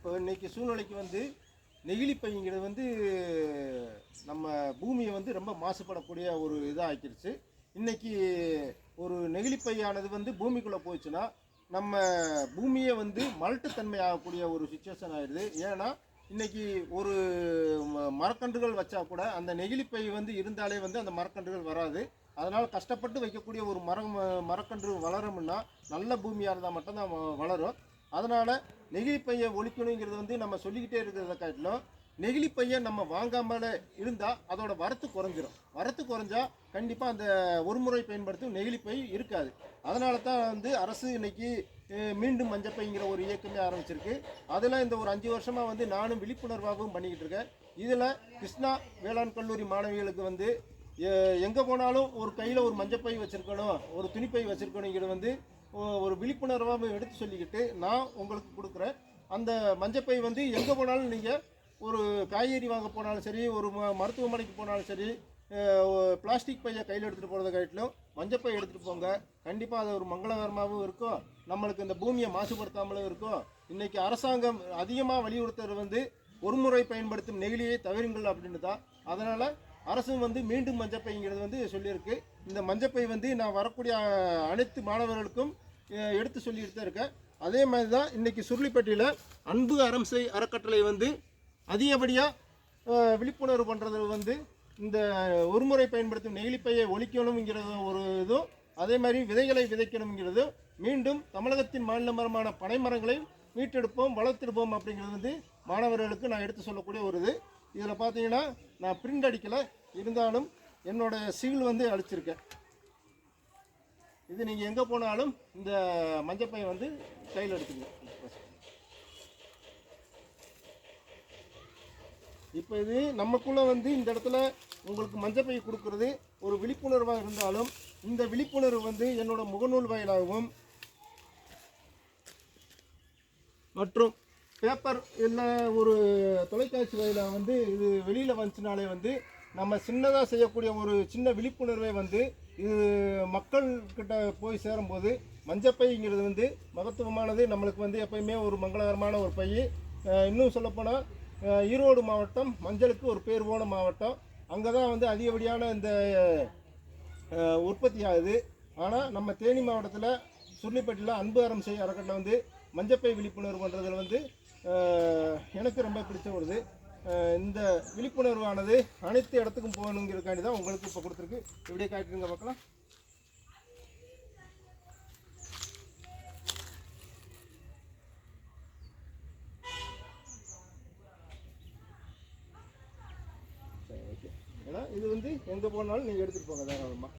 இப்போ இன்றைக்கி சூழ்நிலைக்கு வந்து நெகிழிப்பைங்கிறது வந்து நம்ம பூமியை வந்து ரொம்ப மாசுபடக்கூடிய ஒரு இதாக ஆக்கிருச்சு இன்றைக்கி ஒரு நெகிழிப்பையானது வந்து பூமிக்குள்ளே போச்சுன்னா நம்ம பூமியை வந்து மலட்டுத்தன்மை ஆகக்கூடிய ஒரு சுச்சுவேஷன் ஆயிடுது. ஏன்னா இன்றைக்கி ஒரு ம- மரக்கன்றுகள் வச்சா கூட அந்த நெகிழிப்பை வந்து இருந்தாலே வந்து அந்த மரக்கன்றுகள் வராது. அதனால் கஷ்டப்பட்டு வைக்கக்கூடிய ஒரு மரம் மரக்கன்று வளரும்னா நல்ல பூமியாக இருந்தால் மட்டும்தான் வளரும். அதனால் நெகிழிப்பையை ஒழிக்கணுங்கிறது வந்து நம்ம சொல்லிக்கிட்டே இருக்கிறத காட்டிலும் நெகிழிப்பையை நம்ம வாங்காமல் இருந்தால் அதோட வரத்து குறைஞ்சிரும். வரத்து குறைஞ்சா கண்டிப்பாக அந்த ஒரு முறை பயன்படுத்தும் நெகிழிப்பை இருக்காது. அதனால தான் வந்து அரசு இன்னைக்கு மீண்டும் மஞ்சப்பைங்கிற ஒரு இயக்கமே ஆரம்பிச்சிருக்கு. அதில் இந்த ஒரு அஞ்சு வருஷமாக வந்து நானும் விழிப்புணர்வாகவும் பண்ணிக்கிட்டு இருக்கேன். இதில் கிருஷ்ணா வேளாண் கல்லூரி மாணவிகளுக்கு வந்து எங்கே போனாலும் ஒரு கையில் ஒரு மஞ்சப்பை வச்சுருக்கணும் ஒரு துணிப்பை வச்சுருக்கணுங்கிறது வந்து ஒரு விழிப்புணர்வாக எடுத்து சொல்லிக்கிட்டு நான் உங்களுக்கு கொடுக்குறேன். அந்த மஞ்சப்பை வந்து எங்கே போனாலும் நீங்கள் ஒரு காய்கறி வாங்க போனாலும் சரி ஒரு ம- மருத்துவமனைக்கு போனாலும் சரி பிளாஸ்டிக் பையை கையில் எடுத்துகிட்டு போகிறத காட்டிலும் மஞ்சப்பை எடுத்துகிட்டு போங்க. கண்டிப்பாக அது ஒரு மங்களகரமாகவும் இருக்கும். நம்மளுக்கு இந்த பூமியை மாசுபடுத்தாமலும் இருக்கும். இன்றைக்கி அரசாங்கம் அதிகமாக வலியுறுத்துறது வந்து ஒரு முறை பயன்படுத்தும் நெகிழியை தவிருங்கள் அப்படின்னு தான். அதனால் அரசும் வந்து மீண்டும் மஞ்சப்பைங்கிறது வந்து சொல்லியிருக்கு. இந்த மஞ்சப்பை வந்து நான் வரக்கூடிய அனைத்து மாணவர்களுக்கும் எடுத்து சொல்லிட்டு தான் இருக்கேன். அதே மாதிரி தான் இன்றைக்கி சுருளிப்பட்டியில் அன்பு அறம்சை அறக்கட்டளை வந்து அதிகப்படியாக விழிப்புணர்வு பண்ணுறது வந்து இந்த ஒருமுறை பயன்படுத்தும் நெகிழிப்பையை ஒழிக்கணுங்கிறது ஒரு இதுவும் அதே மாதிரி விதைகளை விதைக்கணுங்கிறது மீண்டும் தமிழகத்தின் மாநில மரமான பனை மரங்களை மீட்டெடுப்போம் வளர்த்தெடுப்போம் அப்படிங்கிறது வந்து மாணவர்களுக்கு நான் எடுத்து சொல்லக்கூடிய ஒரு இது. இதில் பார்த்தீங்கன்னா நான் பிரிண்ட் அடிக்கலை இருந்தாலும் என்னோட சீல் வந்து அடிச்சிருக்கேன். இது நீங்கள் எங்கே போனாலும் இந்த மஞ்சப்பை வந்து கையில் எடுத்துக்கணும். இப்போ இது நமக்குள்ளே வந்து இந்த இடத்துல உங்களுக்கு மஞ்சப்பை கொடுக்கறது ஒரு விழிப்புணர்வாக இருந்தாலும் இந்த விழிப்புணர்வு வந்து என்னோட முகநூல் வாயிலாகவும் மற்றும் பேப்பர் இல்லை ஒரு தொலைக்காட்சி வாயிலாக வந்து இது வெளியில் வந்துச்சுனாலே வந்து நம்ம சின்னதாக செய்யக்கூடிய ஒரு சின்ன விழிப்புணர்வை வந்து இது மக்கள்கிட்ட போய் சேரும்போது மஞ்சப்பைங்கிறது வந்து மகத்துவமானது. நம்மளுக்கு வந்து எப்பயுமே ஒரு மங்களகரமான ஒரு பை. இன்னும் சொல்லப்போனால் ஈரோடு மாவட்டம் மஞ்சளுக்கு ஒரு பேர் போன மாவட்டம். அங்கே தான் வந்து அதிகப்படியான இந்த உற்பத்தி ஆகுது ஆனால் நம்ம தேனி மாவட்டத்தில் சுருளிப்பட்டியில் அன்பு அறம் செய்ய அறக்கட்டளை வந்து மஞ்சப்பை விழிப்புணர்வு பண்ணுறதுல வந்து எனக்கு ரொம்ப பிடிச்ச ஒரு இது. இந்த விழிப்புணர்வானது அனைத்து இடத்துக்கும் போகணுங்கிறதுக்காண்டி தான் உங்களுக்கு இப்போ கொடுத்துருக்கு. இப்படியே காட்டுங்க பார்க்கலாம் சரி ஓகே ஏன்னா இது வந்து எங்கே போனாலும் நீங்கள் எடுத்துகிட்டு போங்க தாராளமாக